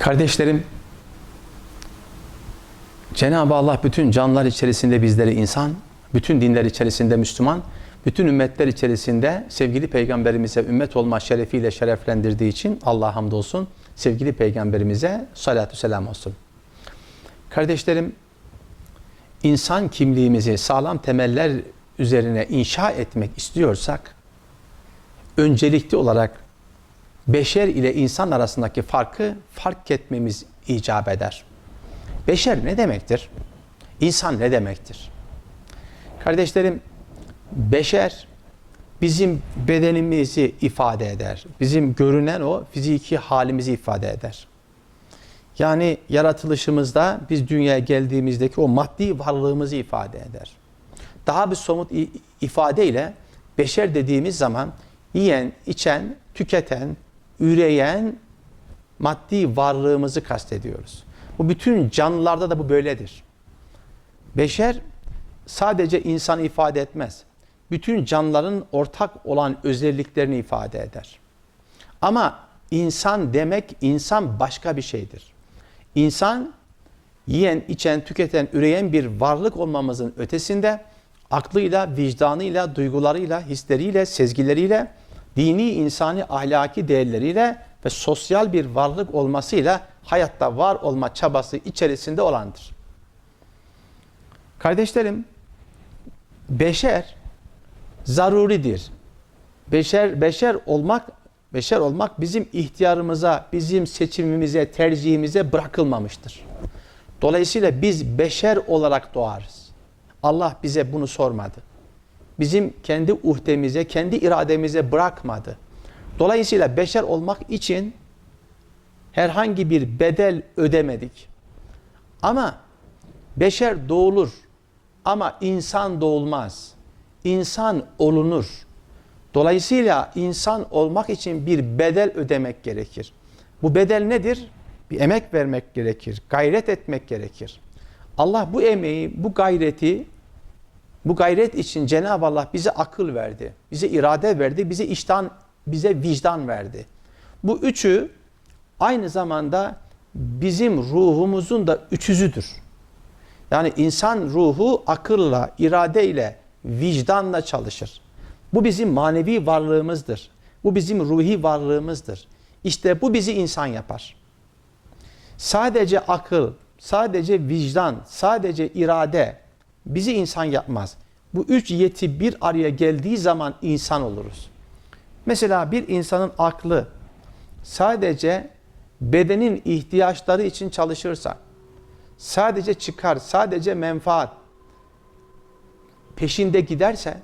Kardeşlerim, Cenab-ı Allah bütün canlılar içerisinde bizleri insan, bütün dinler içerisinde Müslüman, bütün ümmetler içerisinde sevgili peygamberimize ümmet olma şerefiyle şereflendirdiği için Allah'a hamdolsun. Sevgili peygamberimize salatü selam olsun. Kardeşlerim, insan kimliğimizi sağlam temeller üzerine inşa etmek istiyorsak, öncelikli olarak beşer ile insan arasındaki farkı fark etmemiz icap eder. Beşer ne demektir? İnsan ne demektir? Kardeşlerim, beşer bizim bedenimizi ifade eder. Bizim görünen o fiziki halimizi ifade eder. Yani yaratılışımızda biz dünyaya geldiğimizdeki o maddi varlığımızı ifade eder. Daha bir somut ifadeyle beşer dediğimiz zaman yiyen, içen, tüketen, üreyen maddi varlığımızı kastediyoruz. Bu bütün canlılarda da bu böyledir. Beşer sadece insanı ifade etmez. Bütün canlıların ortak olan özelliklerini ifade eder. Ama insan demek insan başka bir şeydir. İnsan yiyen, içen, tüketen, üreyen bir varlık olmamızın ötesinde aklıyla, vicdanıyla, duygularıyla, hisleriyle, sezgileriyle, dini, insani, ahlaki değerleriyle ve sosyal bir varlık olmasıyla hayatta var olma çabası içerisinde olandır. Kardeşlerim, beşer zaruridir. Beşer beşer olmak beşer olmak bizim ihtiyarımıza, bizim seçimimize, tercihimize bırakılmamıştır. Dolayısıyla biz beşer olarak doğarız. Allah bize bunu sormadı. Bizim kendi uhdemize, kendi irademize bırakmadı. Dolayısıyla beşer olmak için herhangi bir bedel ödemedik. Ama beşer doğulur ama insan doğulmaz. İnsan olunur. Dolayısıyla insan olmak için bir bedel ödemek gerekir. Bu bedel nedir? Bir emek vermek gerekir, gayret etmek gerekir. Allah bu emeği, bu gayreti, bu gayret için Cenab-ı Allah bize akıl verdi, bize irade verdi, bize iştan, bize vicdan verdi. Bu üçü aynı zamanda bizim ruhumuzun da üçüzüdür. Yani insan ruhu akılla, iradeyle, vicdanla çalışır. Bu bizim manevi varlığımızdır. Bu bizim ruhi varlığımızdır. İşte bu bizi insan yapar. Sadece akıl, sadece vicdan, sadece irade bizi insan yapmaz. Bu üç yeti bir araya geldiği zaman insan oluruz. Mesela bir insanın aklı sadece bedenin ihtiyaçları için çalışırsa, sadece çıkar, sadece menfaat peşinde giderse,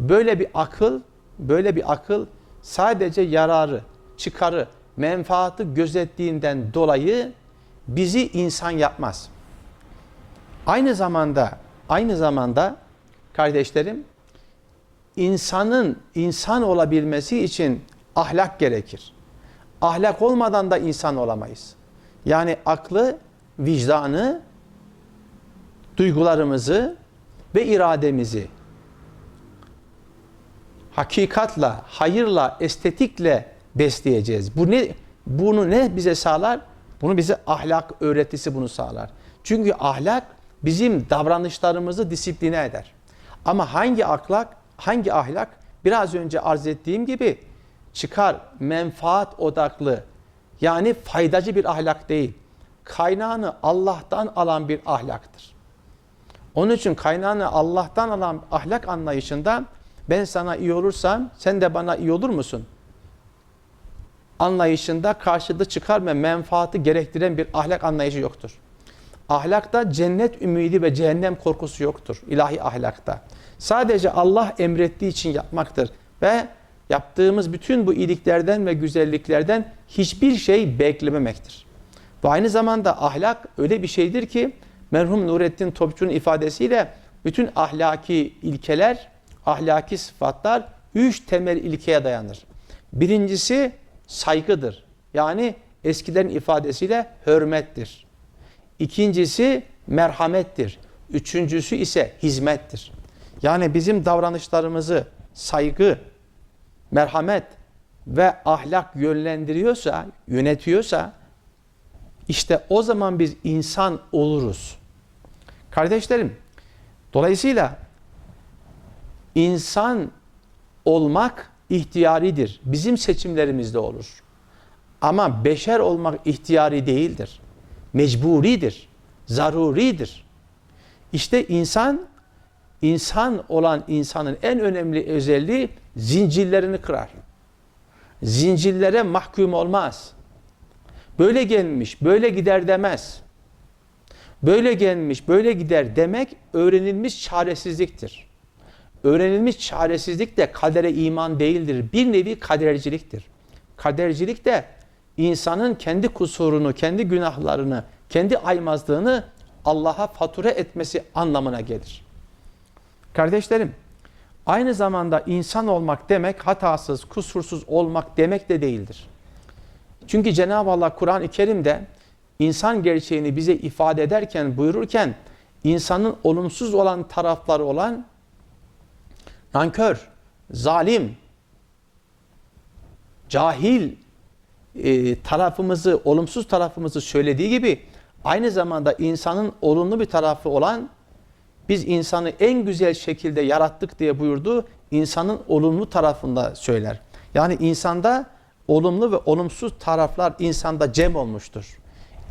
böyle bir akıl, böyle bir akıl sadece yararı, çıkarı, menfaatı gözettiğinden dolayı bizi insan yapmaz. Aynı zamanda, aynı zamanda kardeşlerim, insanın insan olabilmesi için ahlak gerekir. Ahlak olmadan da insan olamayız. Yani aklı, vicdanı, duygularımızı ve irademizi hakikatla, hayırla, estetikle besleyeceğiz. Bu ne bunu ne bize sağlar? Bunu bize ahlak öğretisi bunu sağlar. Çünkü ahlak bizim davranışlarımızı disipline eder. Ama hangi ahlak, hangi ahlak biraz önce arz ettiğim gibi çıkar, menfaat odaklı yani faydacı bir ahlak değil. Kaynağını Allah'tan alan bir ahlaktır. Onun için kaynağını Allah'tan alan ahlak anlayışında ben sana iyi olursam sen de bana iyi olur musun? Anlayışında karşılığı çıkar ve menfaati gerektiren bir ahlak anlayışı yoktur. Ahlakta cennet ümidi ve cehennem korkusu yoktur. ilahi ahlakta. Sadece Allah emrettiği için yapmaktır. Ve yaptığımız bütün bu iyiliklerden ve güzelliklerden hiçbir şey beklememektir. Ve aynı zamanda ahlak öyle bir şeydir ki merhum Nurettin Topçu'nun ifadesiyle bütün ahlaki ilkeler, ahlaki sıfatlar üç temel ilkeye dayanır. Birincisi saygıdır. Yani eskilerin ifadesiyle hürmettir. İkincisi merhamettir. Üçüncüsü ise hizmettir. Yani bizim davranışlarımızı saygı, merhamet ve ahlak yönlendiriyorsa, yönetiyorsa İşte o zaman biz insan oluruz. Kardeşlerim, dolayısıyla insan olmak ihtiyaridir. Bizim seçimlerimizde olur. Ama beşer olmak ihtiyari değildir. Mecburidir. Zaruridir. İşte insan, insan olan insanın en önemli özelliği zincirlerini kırar. Zincirlere mahkum olmaz. Böyle gelmiş, böyle gider demez. Böyle gelmiş, böyle gider demek öğrenilmiş çaresizliktir. Öğrenilmiş çaresizlik de kadere iman değildir. Bir nevi kaderciliktir. Kadercilik de insanın kendi kusurunu, kendi günahlarını, kendi aymazlığını Allah'a fatura etmesi anlamına gelir. Kardeşlerim, aynı zamanda insan olmak demek hatasız, kusursuz olmak demek de değildir. Çünkü Cenab-ı Allah Kur'an-ı Kerim'de insan gerçeğini bize ifade ederken buyururken insanın olumsuz olan tarafları olan nankör, zalim, cahil e, tarafımızı, olumsuz tarafımızı söylediği gibi aynı zamanda insanın olumlu bir tarafı olan biz insanı en güzel şekilde yarattık diye buyurdu. insanın olumlu tarafında söyler. Yani insanda olumlu ve olumsuz taraflar insanda cem olmuştur.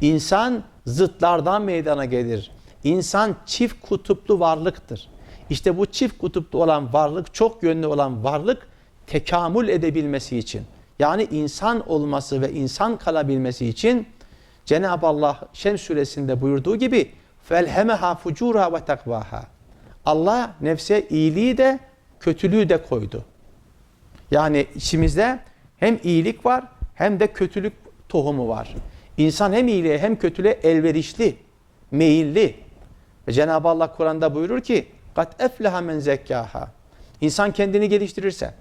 İnsan zıtlardan meydana gelir. İnsan çift kutuplu varlıktır. İşte bu çift kutuplu olan varlık, çok yönlü olan varlık tekamül edebilmesi için yani insan olması ve insan kalabilmesi için Cenab-ı Allah Şems suresinde buyurduğu gibi felhemeha fucura ve takvaha. Allah nefse iyiliği de kötülüğü de koydu. Yani içimizde hem iyilik var hem de kötülük tohumu var. İnsan hem iyiliğe hem kötülüğe elverişli, meyilli. Ve Cenab-ı Allah Kur'an'da buyurur ki kat efleha men zekkaha. İnsan kendini geliştirirse,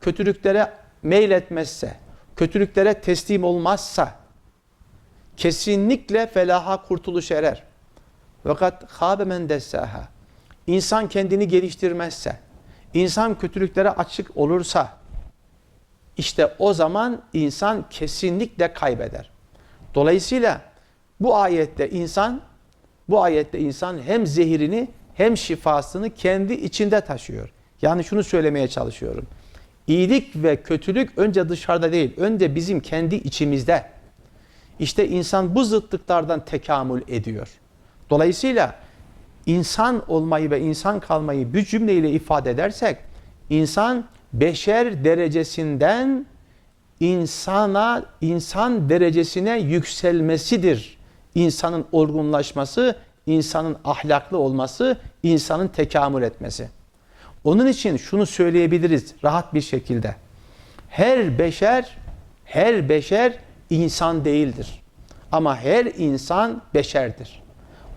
kötülüklere meyletmezse, kötülüklere teslim olmazsa kesinlikle felaha kurtuluş erer. Fakat habe men dessaha. İnsan kendini geliştirmezse, insan kötülüklere açık olursa işte o zaman insan kesinlikle kaybeder. Dolayısıyla bu ayette insan bu ayette insan hem zehirini hem şifasını kendi içinde taşıyor. Yani şunu söylemeye çalışıyorum. İyilik ve kötülük önce dışarıda değil, önce bizim kendi içimizde. İşte insan bu zıtlıklardan tekamül ediyor. Dolayısıyla insan olmayı ve insan kalmayı bir cümleyle ifade edersek, insan beşer derecesinden insana, insan derecesine yükselmesidir. İnsanın olgunlaşması, insanın ahlaklı olması, insanın tekamül etmesi. Onun için şunu söyleyebiliriz rahat bir şekilde. Her beşer, her beşer insan değildir. Ama her insan beşerdir.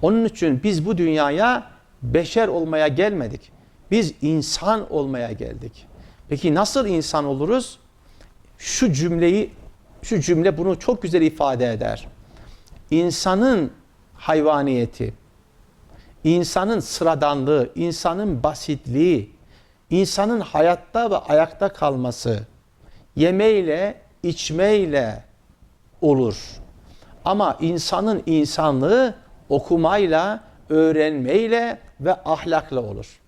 Onun için biz bu dünyaya beşer olmaya gelmedik. Biz insan olmaya geldik. Peki nasıl insan oluruz? Şu cümleyi, şu cümle bunu çok güzel ifade eder. İnsanın hayvaniyeti, insanın sıradanlığı, insanın basitliği, insanın hayatta ve ayakta kalması yemeyle, içmeyle olur. Ama insanın insanlığı okumayla, öğrenmeyle ve ahlakla olur.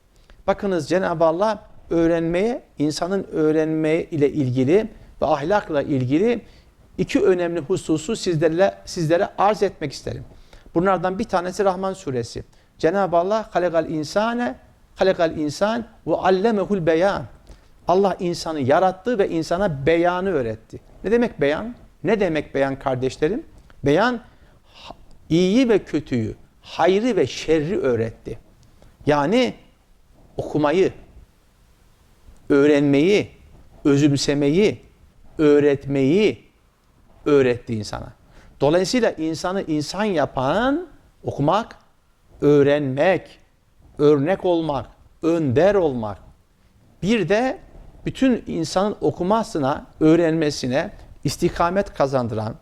Bakınız Cenab-ı Allah öğrenmeye, insanın öğrenmeye ile ilgili ve ahlakla ilgili iki önemli hususu sizlerle sizlere arz etmek isterim. Bunlardan bir tanesi Rahman suresi. Cenab-ı Allah halakal insane halakal insan ve allemehul beyan. Allah insanı yarattı ve insana beyanı öğretti. Ne demek beyan? Ne demek beyan kardeşlerim? Beyan iyiyi ve kötüyü, hayrı ve şerri öğretti. Yani okumayı, öğrenmeyi, özümsemeyi, öğretmeyi öğretti insana. Dolayısıyla insanı insan yapan okumak, öğrenmek, örnek olmak, önder olmak. Bir de bütün insanın okumasına, öğrenmesine istikamet kazandıran,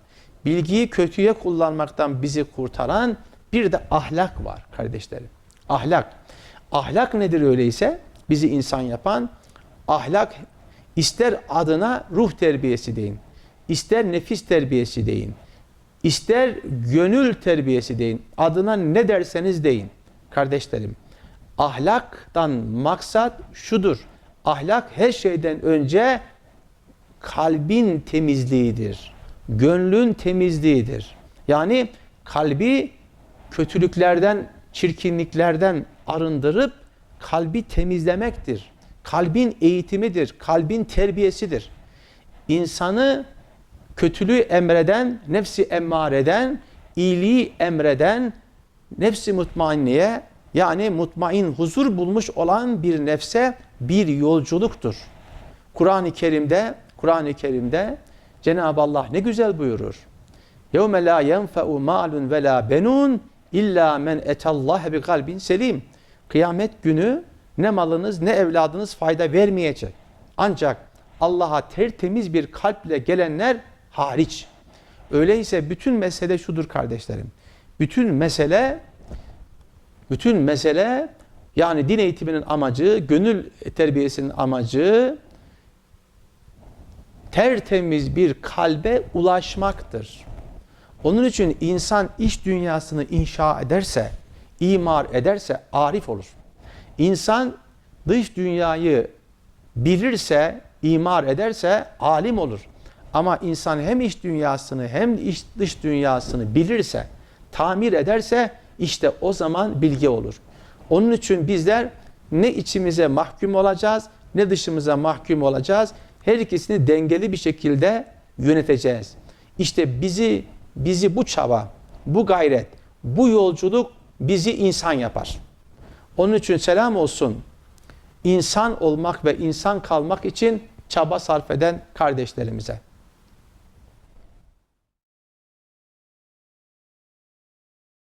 bilgiyi kötüye kullanmaktan bizi kurtaran bir de ahlak var kardeşlerim. Ahlak. Ahlak nedir öyleyse? Bizi insan yapan ahlak ister adına ruh terbiyesi deyin, ister nefis terbiyesi deyin, ister gönül terbiyesi deyin, adına ne derseniz deyin. Kardeşlerim, ahlaktan maksat şudur. Ahlak her şeyden önce kalbin temizliğidir. Gönlün temizliğidir. Yani kalbi kötülüklerden, çirkinliklerden arındırıp kalbi temizlemektir. Kalbin eğitimidir, kalbin terbiyesidir. İnsanı kötülüğü emreden, nefsi emmareden, iyiliği emreden, nefsi mutmainneye yani mutmain huzur bulmuş olan bir nefse bir yolculuktur. Kur'an-ı Kerim'de Kur'an-ı Kerim'de Cenab-ı Allah ne güzel buyurur. يَوْمَ لَا يَنْفَعُ مَالٌ وَلَا بَنُونَ illa men etallahe bi kalbin selim. Kıyamet günü ne malınız ne evladınız fayda vermeyecek. Ancak Allah'a tertemiz bir kalple gelenler hariç. Öyleyse bütün mesele şudur kardeşlerim. Bütün mesele bütün mesele yani din eğitiminin amacı, gönül terbiyesinin amacı tertemiz bir kalbe ulaşmaktır. Onun için insan iş dünyasını inşa ederse, imar ederse arif olur. İnsan dış dünyayı bilirse, imar ederse alim olur. Ama insan hem iç dünyasını hem iç dış dünyasını bilirse, tamir ederse işte o zaman bilgi olur. Onun için bizler ne içimize mahkum olacağız ne dışımıza mahkum olacağız. Her ikisini dengeli bir şekilde yöneteceğiz. İşte bizi bizi bu çaba, bu gayret, bu yolculuk bizi insan yapar. Onun için selam olsun. İnsan olmak ve insan kalmak için çaba sarf eden kardeşlerimize.